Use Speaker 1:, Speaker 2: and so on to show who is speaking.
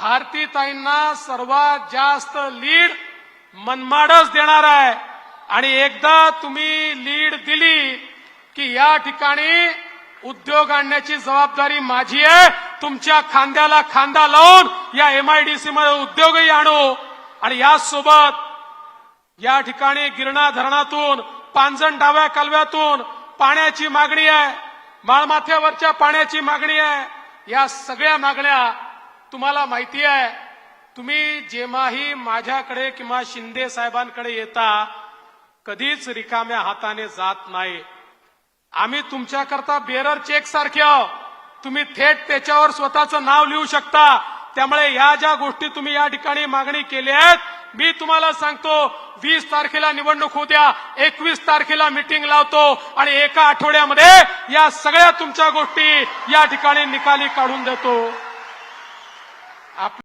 Speaker 1: भारतीताईंना सर्वात जास्त लीड मनमाडच देणार आहे. आणि एकदा तुम्ही लीड दिली की या ठिकाणी उद्योग आणण्याची जबाबदारी माझी आहे. तुमच्या खांद्याला खांदा लावून या एमआयडीसी मध्ये उद्योगही आणू. आणि यासोबत या ठिकाणी गिरणा धरणातून पांजण डाव्या कालव्यातून पाण्याची मागणी आहे. माळमाथ्यावरच्या पाण्याची मागणी आहे. या सगळ्या मागण्या तुम्हाला माहिती आहे तुम्ही जेव्हाही माझ्याकडे किंवा शिंदे साहेबांकडे येता कधीच रिकाम्या हाताने जात नाही. आम्ही तुमच्याकरता बेरर चेक सारखे आहो. तुम्ही थेट त्याच्यावर स्वतःचं नाव लिहू शकता. त्यामुळे या ज्या गोष्टी तुम्ही या ठिकाणी मागणी केल्या आहेत मी तुम्हाला सांगतो वीस तारखेला निवडणूक होऊ द्या एकवीस तारखेला मिटिंग लावतो आणि एका आठवड्यामध्ये या सगळ्या तुमच्या गोष्टी या ठिकाणी निकाली काढून देतो. ab.